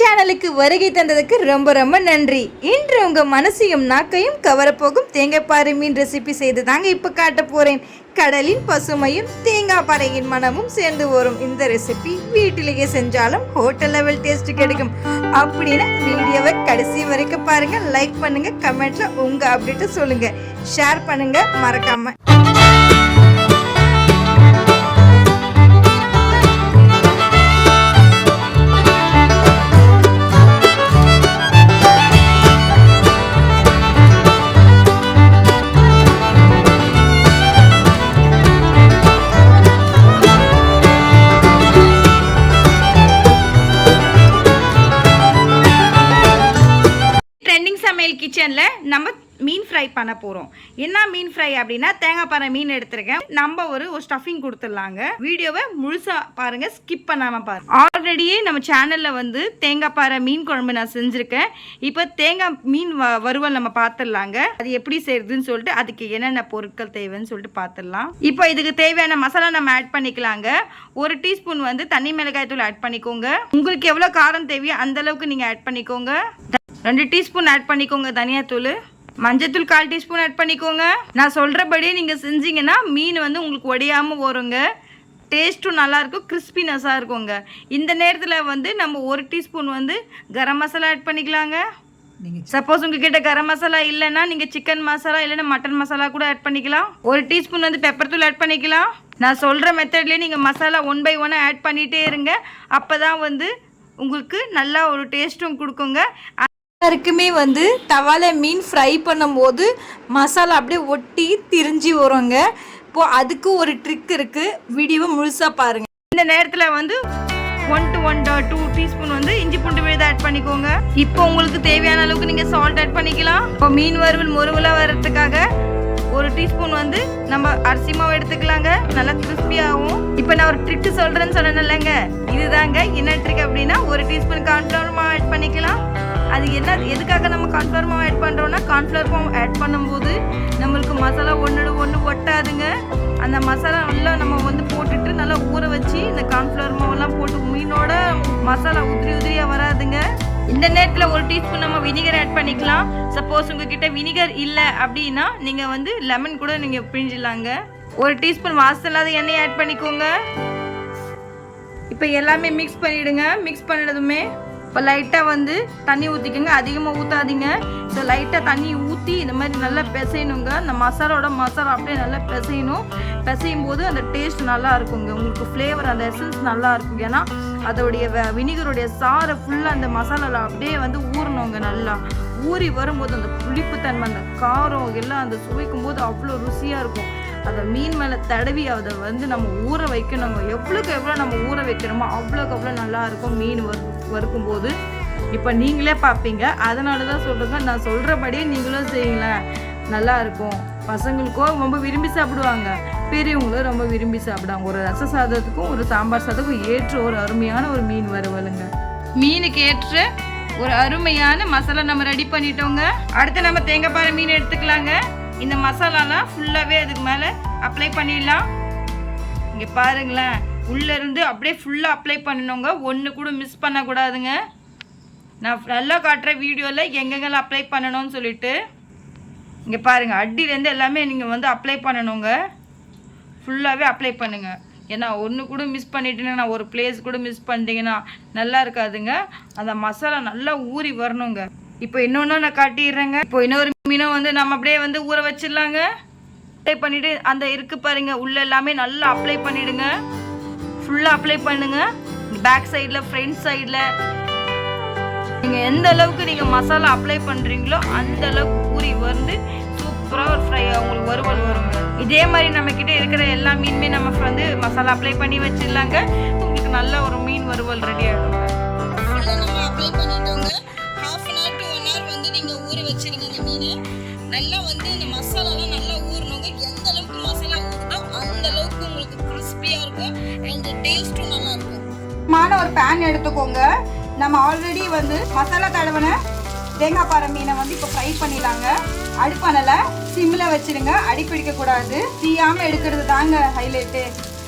சேனலுக்கு வருகை தந்ததுக்கு ரொம்ப ரொம்ப நன்றி. இன்று உங்கள் மனசையும் நாக்கையும் கவரப்போகும் தேங்காய் பாறை மீன் ரெசிபி செய்து தாங்க இப்போ காட்ட போகிறேன் கடலின் பசுமையும் தேங்காய் பாறையின் மனமும் சேர்ந்து வரும். இந்த ரெசிபி வீட்டிலேயே செஞ்சாலும் ஹோட்டல் லெவல் டேஸ்ட் கிடைக்கும். அப்படின்னு வீடியோவை கடைசி வரைக்கும் பாருங்க லைக் பண்ணுங்க கமெண்ட்ல உங்க அப்டேட்டை சொல்லுங்க. ஷேர் பண்ணுங்க மறக்காம. கிச்சனில் நம்ம மீன் ஃப்ரை பண்ண போகிறோம் என்ன மீன் ஃப்ரை அப்படின்னா தேங்காய் பாறை மீன் எடுத்திருக்கேன். நம்ம ஒரு ஒரு ஸ்டஃபிங் கொடுத்துடலாங்க. வீடியோவை முழுசாக பாருங்க ஸ்கிப் பண்ணாமல் பாருங்க. ஆல்ரெடியே நம்ம சேனலில் வந்து தேங்காய் பாறை மீன் குழம்பு நான் செஞ்சுருக்கேன். இப்போ தேங்காய் மீன் வ வறுவல் நம்ம பார்த்துடலாங்க அது எப்படி செய்யறதுன்னு சொல்லிட்டு அதுக்கு என்னென்ன பொருட்கள் தேவைன்னு சொல்லிட்டு பார்த்துடலாம் இப்போ இதுக்கு தேவையான மசாலா நம்ம ஆட் பண்ணிக்கலாங்க. ஒரு டீஸ்பூன் வந்து தண்ணி மிளகாய் தூள் ஆட் பண்ணிக்கோங்க. உங்களுக்கு எவ்வளோ காரம் தேவையோ அந்த அளவுக்கு நீங்கள் ஆட் பண்ணிக்கோங்க. ரெண்டு டீஸ்பூன் ஆட் பண்ணிக்கோங்க தனியாத்தூள். மஞ்சத்தூள் கால் டீஸ்பூன் ஆட் பண்ணிக்கோங்க. நான் சொல்கிறபடியே நீங்கள் செஞ்சீங்கன்னா மீன் வந்து உங்களுக்கு உடையாமல் வருங்க. டேஸ்ட்டும் நல்லாயிருக்கும் கிறிஸ்பினஸாக இருக்குங்க. இந்த நேரத்தில் வந்து நம்ம ஒரு டீஸ்பூன் வந்து கரம் மசாலா ஆட் பண்ணிக்கலாங்க. சப்போஸ் உங்ககிட்ட கரம் மசாலா இல்லைன்னா நீங்கள் சிக்கன் மசாலா இல்லைன்னா மட்டன் மசாலா கூட ஆட் பண்ணிக்கலாம். ஒரு டீஸ்பூன் வந்து பெப்பர் தூள் ஆட் பண்ணிக்கலாம். நான் சொல்கிற மெத்தட்லேயே நீங்கள் மசாலா ஒன் பை ஒன்னாக ஆட் பண்ணிகிட்டே இருங்க. அப்போ தான் வந்து உங்களுக்கு நல்லா ஒரு டேஸ்ட்டும் கொடுக்குங்க. எல்லாருக்குமே வந்து தவால மீன் ஃப்ரை பண்ணும்போது மசாலா அப்படியே ஒட்டி திரிஞ்சு வருங்க. இப்போ அதுக்கு ஒரு ட்ரிக் இருக்கு. வீடியோவை முழுசாக பாருங்க. இந்த நேரத்தில் வந்து one to one two teaspoon வந்து இஞ்சி பூண்டு விழுது ஆட் பண்ணிக்கோங்க. இப்போ உங்களுக்கு தேவையான அளவுக்கு நீங்கள் சால்ட் ஆட் பண்ணிக்கலாம். இப்போ மீன் வறுவல் முருவலாக வர்றதுக்காக ஒரு டீஸ்பூன் வந்து நம்ம அரிசி மாவு எடுத்துக்கலாங்க. நல்லா கிறிஸ்பியாகவும் இப்போ நான் ஒரு ட்ரிக் சொல்கிறேன்னு சொன்னேன்லங்க இதுதாங்க என்ன ட்ரிக் அப்படின்னா ஒரு டீஸ்பூன் கார்ன்ஃப்ளவர் மாவு ஆட் பண்ணிக்கலாம். அது என்ன எதுக்காக நம்ம கார்ன்ஃப்ளவர் மாவு ஆட் பண்ணுறோன்னா கார்ன்ஃப்ளவர் மாவு ஆட் பண்ணும்போது நம்மளுக்கு மசாலா ஒன்று ஒன்று ஒட்டாதுங்க. அந்த மசாலா நல்லா நம்ம வந்து போட்டுட்டு நல்லா ஊற வச்சு இந்த கார்ன்ஃப்ளவர் மாவெல்லாம் போட்டு மீனோட மசாலா உதிரி உதிரியாக வராதுங்க. இந்த நேரத்தில் ஒரு டீஸ்பூன் நம்ம வினிகர் ஆட் பண்ணிக்கலாம். சப்போஸ் உங்ககிட்ட வினிகர் இல்லை அப்படின்னா நீங்கள் வந்து லெமன் கூட நீங்கள் பிழிஞ்சிடலாங்க. ஒரு டீஸ்பூன் வாசம் இல்லாத எண்ணெய் ஆட் பண்ணிக்கோங்க. இப்போ எல்லாமே மிக்ஸ் பண்ணிவிடுங்க மிக்ஸ் பண்ணினதுமே இப்போ லைட்டாக வந்து தண்ணி ஊற்றிக்கோங்க அதிகமாக ஊற்றாதீங்க ஸோ லைட்டாக தண்ணி ஊற்றி இந்த மாதிரி நல்லா பிசையணுங்க. அந்த மசாலோட மசாலா அப்படியே நல்லா பிசையணும். பிசையும் போது அந்த டேஸ்ட் நல்லா இருக்குங்க. உங்களுக்கு ஃப்ளேவர் அந்த எசன்ஸ் நல்லா இருக்கும். ஏன்னா அதோடைய வினிகருடைய சாரை ஃபுல்லாக அந்த மசாலாவில் அப்படியே வந்து ஊறணுங்க நல்லா. ஊறி வரும்போது அந்த புளிப்புத்தன்மை அந்த காரம் எல்லாம் அந்த சுவைக்கும் போது அவ்வளோ ருசியாக இருக்கும். அதை மீன் மேலே தடவி அதை வந்து நம்ம ஊற வைக்கணும் எவ்வளோக்கு எவ்வளோ நம்ம ஊற வைக்கிறோமோ அவ்வளோக்கு அவ்வளோ நல்லா இருக்கும் மீன் வறு வறுக்கும்போது. இப்போ நீங்களே பார்ப்பீங்க. அதனால தான் சொல்கிறேங்க நான் சொல்கிறபடியே நீங்களும் செய்யுங்களேன். நல்லா இருக்கும். பசங்களுக்கோ ரொம்ப விரும்பி சாப்பிடுவாங்க. பெரியவங்களும் ரொம்ப விரும்பி சாப்பிடுவாங்க. ஒரு ரச சாதத்துக்கும் ஒரு சாம்பார் சாதத்துக்கும் ஏற்ற ஒரு அருமையான ஒரு மீன் வறுவலுங்க. மீனுக்கு ஏற்ற ஒரு அருமையான மசாலா நம்ம ரெடி பண்ணிட்டோங்க. அடுத்து நம்ம தேங்காய் பாறை மீன் எடுத்துக்கலாங்க. இந்த மசாலாலாம் ஃபுல்லாகவே அதுக்கு மேலே அப்ளை பண்ணிடலாம். இங்கே பாருங்களேன். உள்ளேருந்து அப்படியே ஃபுல்லாக அப்ளை பண்ணணுங்க. ஒன்று கூட மிஸ் பண்ணக்கூடாதுங்க. நான் நல்லா காட்டுற வீடியோவில் எங்கெங்கெல்லாம் அப்ளை பண்ணணும்னு சொல்லிட்டு. இங்கே பாருங்கள் அடியிலேருந்து எல்லாமே நீங்கள் வந்து அப்ளை பண்ணணுங்க. ஃபுல்லாகவே அப்ளை பண்ணுங்கள் ஏன்னா ஒன்று கூட மிஸ் பண்ணிட்டீங்கன்னா ஒரு பிளேஸ் கூட மிஸ் பண்ணிட்டீங்கன்னா நல்லா இருக்காதுங்க. அந்த மசாலா நல்லா ஊறி வரணுங்க. இப்போ இன்னொன்று நான் காட்டிடுறேங்க. இப்போ இன்னொரு மீனும் வந்து நம்ம அப்படியே வந்து ஊற வச்சிடலாங்க. அப்ளை பண்ணிவிட்டு அந்த இருக்கு பாருங்க உள்ள எல்லாமே நல்லா அப்ளை பண்ணிவிடுங்க ஃபுல்லாக அப்ளை பண்ணுங்க. பேக் சைடில் ஃப்ரண்ட் சைடில் நீங்கள் எந்த அளவுக்கு நீங்கள் மசாலா அப்ளை பண்ணுறீங்களோ அந்த அளவுக்கு ஊறி வந்து சூப்பராக ஒரு ஃப்ரை உங்களுக்கு வறுவல் வருங்க இதே மாதிரி நம்ம இருக்கிற எல்லா மீனுமே நம்ம வந்து மசாலா அப்ளை பண்ணி வச்சிடலாங்க. உங்களுக்கு நல்ல ஒரு மீன் வறுவல் ரெடி ஆகிடும் இந்த மீன். நல்லா வந்து இந்த மசாலாலாம் நல்லா ஊறணுங்க. எந்த அளவுக்கு மசாலா ஊறுதோ அந்த அளவுக்கு உங்களுக்கு கிறிஸ்பியாக இருக்கும் அண்ட் டேஸ்ட்டும் நல்லா இருக்கும். மான ஒரு பேன் எடுத்துக்கோங்க. நம்ம ஆல்ரெடி வந்து மசாலா தடவின தேங்காய் பாறை மீனை வந்து இப்போ ஃப்ரை பண்ணிடலாங்க. அடுப்பானல சிம்மில் வச்சிருங்க. அடி பிடிக்க கூடாது. தீயாம எடுக்கிறது தாங்க ஹைலைட்டு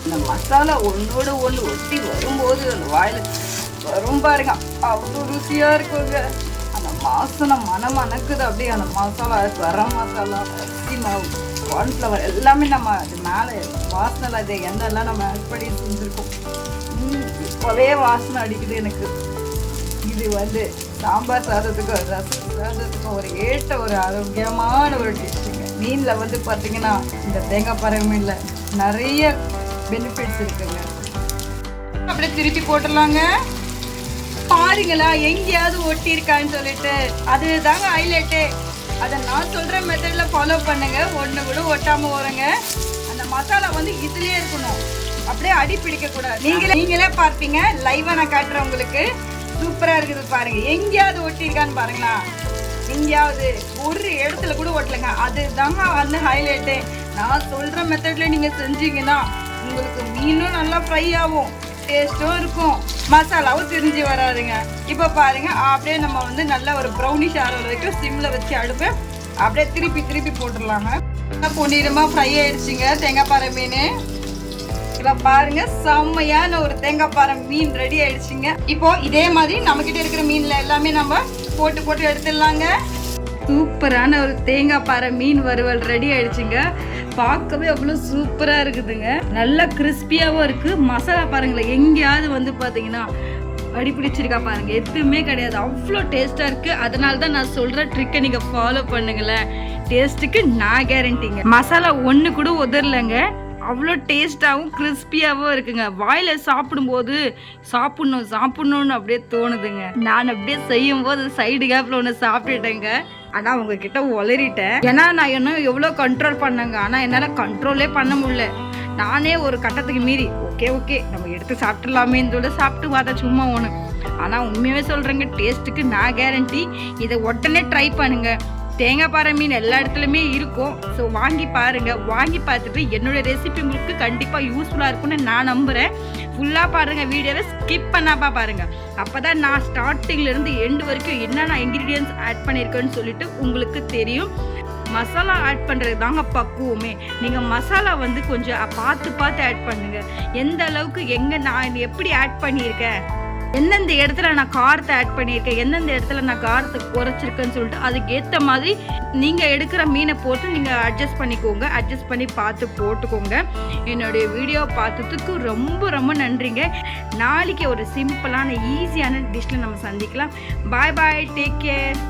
இந்த மசாலா ஒன்றோட ஒன்று ஒட்டி வரும்போது அந்த வாயில் வரும் பாருங்க. அவ்வளோ ருசியா இருக்குங்க. வாசனை மனம் மணக்குது அப்படியே அந்த மசாலா கரம் மசாலா அரிசி மாவு கார்ன்ஃப்ளவர் எல்லாமே நம்ம அது மேலே வாசனை அது எண்ணெய்லாம் நம்ம ஆட் பண்ணி செஞ்சுருக்கோம். இப்போவே வாசனை அடிக்குது எனக்கு. இது வந்து சாம்பார் சாதத்துக்கும் ரசம் சாதத்துக்கும் ஒரு ஏற்ற ஒரு ஆரோக்கியமான ஒரு டிஷ்ஷுங்க மீனில் வந்து பார்த்தீங்கன்னா இந்த தேங்காய் பறவை மீனில் நிறைய பெனிஃபிட்ஸ் இருக்குங்க. அப்படியே திருப்பி போட்டுடலாங்க. பாருங்களா எங்கேயாவது ஒட்டி இருக்கான்னு சொல்லிட்டு. அதுதாங்க ஹைலைட்டு அதை நான் சொல்ற மெத்தட்ல ஃபாலோ பண்ணுங்க. ஒன்று கூட ஒட்டாம வருங்க அந்த மசாலா வந்து இதுலயே இருக்கணும். அப்படியே அடி பிடிக்க கூடாது. நீங்களே நீங்களே பார்ப்பீங்க. லைவா நான் காட்டுறேன் உங்களுக்கு. சூப்பரா இருக்குது பாருங்க. எங்கேயாவது ஒட்டி இருக்கான்னு பாருங்களா. எங்கேயாவது ஒரு இடத்துல கூட ஒட்டலைங்க. அதுதாங்க வந்து ஹைலைட்டு நான் சொல்ற மெத்தட்ல நீங்க செஞ்சீங்கன்னா உங்களுக்கு மீனும் நல்லா ஃப்ரை ஆகும். டேஸ்ட்டும் இருக்கும். மசாலாவும் திரிஞ்சு வராதுங்க. இப்போ பாருங்க அப்படியே நம்ம வந்து நல்ல ஒரு ப்ரௌனிஷ் ஆகிற வரைக்கும் சிம்மில் வச்சு அடுப்பு அப்படியே திருப்பி திருப்பி போட்டுடலாங்க. நல்லா ஃப்ரை ஆயிடுச்சுங்க தேங்காய் பாறை மீன். இப்போ பாருங்க செம்மையான ஒரு தேங்காய் பாறை மீன் ரெடி ஆயிடுச்சுங்க. இப்போ இதே மாதிரி நம்மக்கிட்ட இருக்கிற மீனில் எல்லாமே நம்ம போட்டு போட்டு எடுத்துடலாங்க. சூப்பரான ஒரு தேங்காய் பாறை மீன் வறுவல் ரெடி ஆயிடுச்சுங்க. பார்க்கவே அவ்வளோ சூப்பராக இருக்குதுங்க. நல்லா கிறிஸ்பியாகவும் இருக்குது மசாலா பாருங்களேன் எங்கேயாவது வந்து பார்த்தீங்கன்னா அடி பிடிச்சிருக்கா பாருங்க. எதுவுமே கிடையாது. அவ்வளோ டேஸ்ட்டாக இருக்குது அதனால தான் நான் சொல்கிற ட்ரிக்கை நீங்கள் ஃபாலோ பண்ணுங்களேன். டேஸ்ட்டுக்கு நான் கேரண்டிங்க மசாலா ஒன்று கூட உதறலைங்க. அவ்வளோ டேஸ்ட்டாகவும் கிறிஸ்பியாகவும் இருக்குங்க. வாயில் சாப்பிடும்போது சாப்பிட்ணும் சாப்பிட்ணுன்னு அப்படியே தோணுதுங்க. நான் அப்படியே செய்யும் போது சைடு கேப்பில் ஒன்று சாப்பிட்டுட்டேங்க. ஆனால் உங்ககிட்ட உளறிட்டேன். ஏன்னா நான் இன்னும் எவ்வளோ கண்ட்ரோல் பண்ணேங்க. ஆனால் என்னால் கண்ட்ரோலே பண்ண முடியல. நானே ஒரு கட்டத்துக்கு மீறி ஓகே ஓகே நம்ம எடுத்து சாப்பிட்றலாமேன்னு சொல்லி சாப்பிட்டு பார்த்தா சும்மா ஒன்று ஆனால் உண்மையாகவே சொல்கிறேங்க டேஸ்ட்டுக்கு நான் கேரண்டி இதை உடனே ட்ரை பண்ணுங்கள் தேங்காய் பாறை மீன் எல்லா இடத்துலையுமே இருக்கும். ஸோ வாங்கி பாருங்க. வாங்கி பார்த்துட்டு என்னோட ரெசிபி உங்களுக்கு கண்டிப்பாக யூஸ்ஃபுல்லாக இருக்கும்னு நான் நம்புகிறேன் ஃபுல்லாக பாருங்க வீடியோவை. ஸ்கிப் பண்ணாப்பா பாருங்க. அப்பதான் நான் ஸ்டார்டிங்லேருந்து எண்டு வரைக்கும் என்னென்ன இன்கிரீடியன்ஸ் ஆட் பண்ணியிருக்கேன்னு சொல்லிட்டு உங்களுக்கு தெரியும். மசாலா ஆட் பண்ணுறது தாங்க பக்குவமே. நீங்கள் மசாலா வந்து கொஞ்சம் பார்த்து பார்த்து ஆட் பண்ணுங்கள் எந்த அளவுக்கு எங்கே நான் எப்படி ஆட் பண்ணியிருக்கேன்? எந்தெந்த இடத்துல நான் காரத்தை ஆட் பண்ணியிருக்கேன் எந்தெந்த இடத்துல நான் காரத்தை குறைச்சிருக்கேன்னு சொல்லிட்டு அதுக்கு ஏற்ற மாதிரி நீங்கள் எடுக்கிற மீனை போட்டு நீங்கள் அட்ஜஸ்ட் பண்ணிக்கோங்க. அட்ஜஸ்ட் பண்ணி பார்த்து போட்டுக்கோங்க. என்னுடைய வீடியோ பார்த்ததுக்கு ரொம்ப ரொம்ப நன்றிங்க. நாளைக்கு ஒரு சிம்பிளான ஈஸியான டிஷ்ஷில் நம்ம சந்திக்கலாம். பாய் பாய் டேக் கேர்